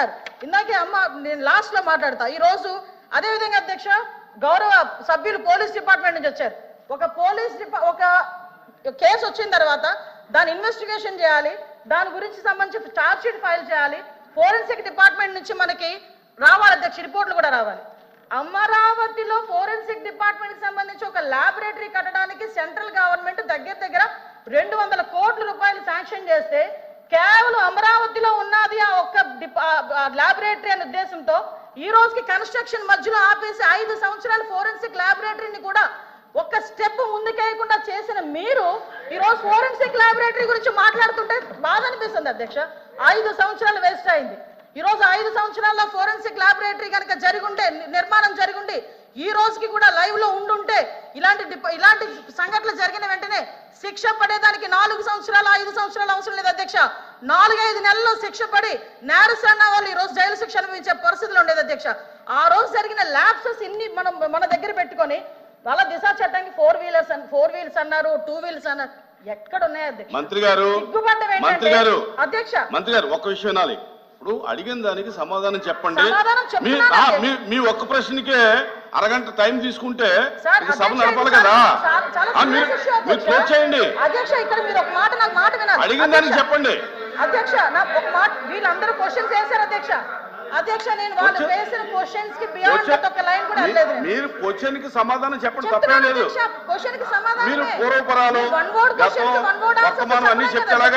Issues ఇందాకే అమ్మ నేను లాస్ట్లో మాట్లాడతా. ఈ రోజు అదే విధంగా అధ్యక్ష గౌరవ సభ్యులు పోలీస్ డిపార్ట్మెంట్ నుంచి వచ్చారు. ఒక పోలీస్ డిపా ఒక కేసు వచ్చిన తర్వాత దాని ఇన్వెస్టిగేషన్ చేయాలి. దాని గురించి సంబంధించి ఛార్జ్ షీట్ ఫైల్ చేయాలి. ఫోరెన్సిక్ డిపార్ట్మెంట్ నుంచి మనకి రావాలి అధ్యక్ష రిపోర్ట్లు కూడా రావాలి. అమరావతిలో ఫోరెన్సిక్ డిపార్ట్మెంట్కి సంబంధించి ఒక ల్యాబొరేటరీ కట్టడానికి సెంట్రల్ గవర్నమెంట్ దగ్గర దగ్గర రెండు వందల కోట్ల రూపాయలు శాంక్షన్ చేస్తే కేవలం అమరావతిలో ఉన్నది ల్యాబొరేటరీ అనే ఉద్దేశంతో ఈ రోజుకి కన్స్ట్రక్షన్ మధ్యలో ఆపేసి ఐదు సంవత్సరాలు ఫోరెన్సిక్ ల్యాబొరేటరీని కూడా ఒక్క స్టెప్ ముందుకేయకుండా చేసిన మీరు ఈ రోజు ఫోరెన్సిక్ ల్యాబొరేటరీ గురించి మాట్లాడుతుంటే బాధ అనిపిస్తుంది అధ్యక్ష. ఐదు సంవత్సరాలు వేస్ట్ అయింది. ఈ రోజు ఐదు సంవత్సరాల్లో ఫోరెన్సిక్ ల్యాబొరేటరీ కనుక జరిగుంటే నిర్మాణం జరిగుండి ఈ రోజుకి కూడా లైవ్లో ఉండుంటే ఇలాంటి ఇలాంటి సంఘటనలు జరిగిన వెంటనే శిక్ష పడేదానికి నాలుగు సంవత్సరాలు ఐదు సంవత్సరాలు అవసరం లేదు అధ్యక్ష నాలుగైదు నెలల్లో శిక్ష పడి నేరసన్న వాళ్ళు ఈ రోజు జైలు శిక్ష అనుభవించే పరిస్థితులు ఉండేది అధ్యక్ష. ఆ రోజు జరిగిన ల్యాబ్సెస్ ఇన్ని మనం మన దగ్గర పెట్టుకొని వాళ్ళ దిశ చట్టానికి ఫోర్ వీలర్స్ ఫోర్ వీల్స్ అన్నారు టూ వీల్స్ అన్నారు. ఎక్కడ ఉన్నాయి అధ్యక్ష? మంత్రి గారు అధ్యక్ష మంత్రి గారు ఒక్క విషయం వినాలి. ఇప్పుడు అడిగిన దానికి సమాధానం చెప్పండి. సమాధానం మీ ఒక్క ప్రశ్నకే అరగంట టైం తీసుకుంటే సభ నడపాలి కదా? మీరు. క్లోజ్ చేయండి. అధ్యక్ష ఇక్కడ మీరు ఒక మాట నాకు మాట వినాలి. అడిగిన దానికి చెప్పండి. అధ్యక్ష నా ఒక మాట వీళ్ళందరూ క్వశ్చన్స్ వేశారు అధ్యక్ష. అధ్యక్ష నేను వాళ్ళు Question- వేసిన క్వశ్చన్స్కి బియాండ్ Question- ఒక లైన్ కూడా. మీరు క్వశ్చన్కి సమాధానం చెప్పండి తప్పేం లేదు. అధ్యక్ష, క్వశ్చన్కి సమాధానమే. మీరు పూర్వపరాలు, అన్నీ చెప్పలేం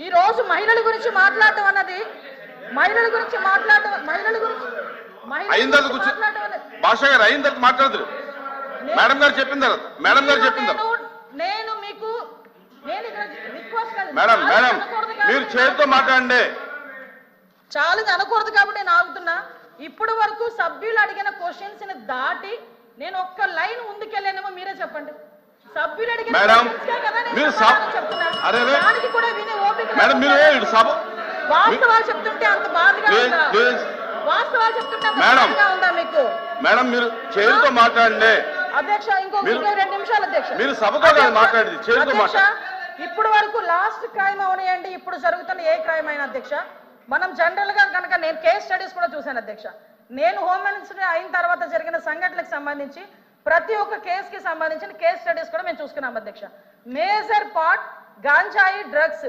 ఈ రోజు మహిళల గురించి మాట్లాడటం అన్నది మహిళల గురించి మాట్లాడటం మహిళల గురించి అయిన తర్వాత గురించి కూర్చో మాట్లాడటం అన్నది. భాష గారు అయిన తర్వాత మాట్లాడదు మేడం గారు చెప్పిన తర్వాత మేడం గారు చెప్పిన తర్వాత నేను- మీకు మేడం మేడం అనకూడదు కాబట్టి మీరు చేతితో మాట్లాడండి. ఛాలెంజ్ అనకూడదు కాబట్టి నేను ఆగుతున్నా ఇప్పుడు వరకు సభ్యులు అడిగిన క్వశ్చన్స్ని దాటి నేను ఒక్క లైన్ ముందుకెళ్ళానేమో మీరే చెప్పండి. సభ్యులు అడిగిన మీరు సమాధానం సబ్- చెప్తున్నాను. అరే రే. దానికి కూడా వినే మేడం మీరు సభ వాస్తవాలు చెప్తుంటే అంత బాధగా ప్లీజ్, ఉందా? ప్లీజ్. వాస్తవాలు చెప్తుంటే అంత మేడం. బాధగా ఉందా మీకు? మేడం మీరు చేతితో మాట్లాడండి. అధ్యక్ష ఇంకో మీరు- ఇంకో రెండు నిమిషాలు అధ్యక్ష. మీరు సభతో కాదు మాట్లాడేది, చేతితో అధ్యక్ష, మాట్లాడండి. ఇప్పుడు వరకు లాస్ట్ క్రైమ్ అవనియండి ఇప్పుడు జరుగుతున్న ఏ క్రైమ్ అయినా అధ్యక్ష. మనం జనరల్గా కనుక నేను కేస్ స్టడీస్ కూడా చూశాను అధ్యక్ష. నేను హోమ్ మినిస్టర్ అయిన తర్వాత జరిగిన సంఘటనలకు సంబంధించి ప్రతి ఒక్క కేసుకి సంబంధించిన కేస్ స్టడీస్ కూడా మేము చూసుకున్నాం అధ్యక్ష. మేజర్ పార్ట్ గాంజాయి డ్రగ్స్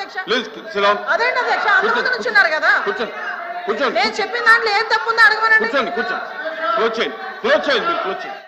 కూర్చోండి కూర్చోండి నేను చెప్పిన దాంట్లో ఏం తప్పు ఉందో అడగమనండి. కూర్చోండి కూర్చోండి. క్లోజ్ చేయండి క్లోజ్ చేయండి.